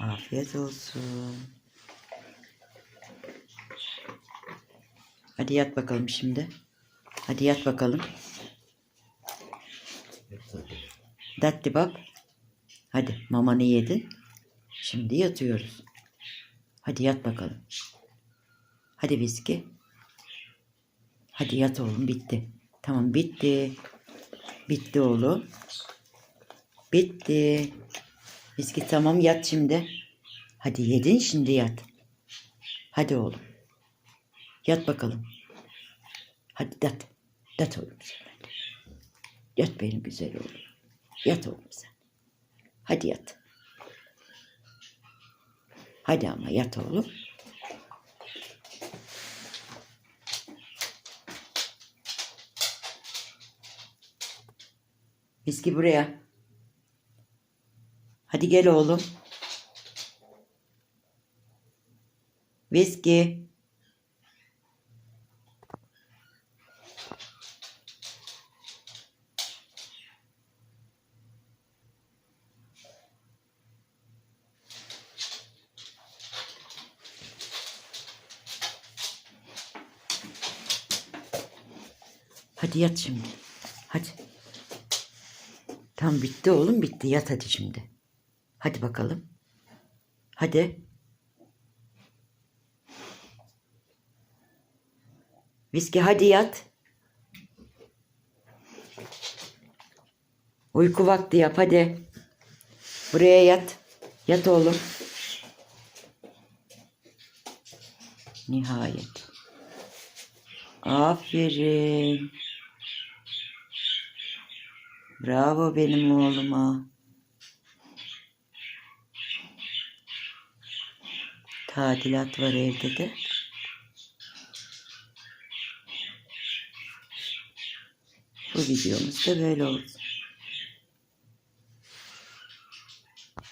Afiyet olsun. Hadi yat bakalım şimdi. Hadi yat bakalım. Datti bak. Hadi mamanı yedin. Şimdi yatıyoruz. Hadi yat bakalım. Hadi viski. Hadi yat oğlum bitti. Tamam bitti. Bitti oğlum. Bitti. Viski tamam yat şimdi. Hadi yedin şimdi yat. Hadi oğlum. Yat bakalım. Hadi yat. Yat oğlum sen. Yat benim güzel oğlum. Yat oğlum sen. Hadi yat. Hadi ama yat oğlum. Viski buraya. Hadi gel oğlum. Viski. Hadi yat şimdi. Hadi. Tam bitti oğlum bitti. Yat hadi şimdi. Hadi bakalım. Hadi. Viski hadi yat. Uyku vakti yap hadi. Buraya yat. Yat oğlum. Nihayet. Aferin. Bravo benim oğluma. Tadilat var evde de. Bu videomuz da böyle olsun.